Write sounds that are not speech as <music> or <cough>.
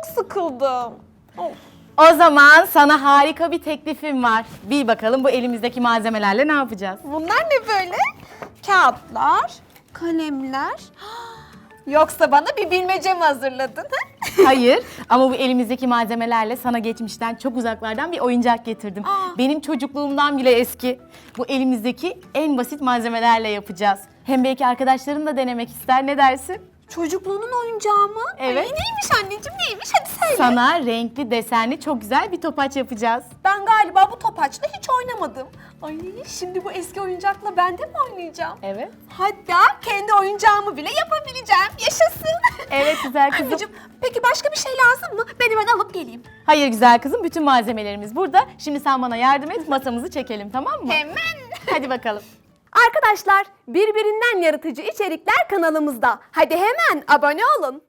çok sıkıldım. Of. O zaman sana harika bir teklifim var. Bir bakalım bu elimizdeki malzemelerle ne yapacağız? Bunlar ne böyle? Kağıtlar, kalemler. <gasps> Yoksa bana bir bilmece mi hazırladın? ha? <laughs> Hayır ama bu elimizdeki malzemelerle sana geçmişten çok uzaklardan bir oyuncak getirdim. Aa. Benim çocukluğumdan bile eski. Bu elimizdeki en basit malzemelerle yapacağız. Hem belki arkadaşların da denemek ister ne dersin? Çocukluğunun oyuncağı mı? Evet. Ay, neymiş anneciğim neymiş? Hadi söyle. Sana renkli desenli çok güzel bir topaç yapacağız. Ben galiba bu topaçla hiç oynamadım. Ay şimdi bu eski oyuncakla ben de mi oynayacağım? Evet. Hatta kendi oyuncağımı bile yapabileceğim. Yaşasın. Evet güzel kızım. Anneciğim peki başka bir şey lazım mı? Ben hemen alıp geleyim. Hayır güzel kızım bütün malzemelerimiz burada. Şimdi sen bana yardım et masamızı çekelim tamam mı? Hemen. Hadi bakalım. Arkadaşlar birbirinden yaratıcı içerikler kanalımızda. Hadi hemen abone olun.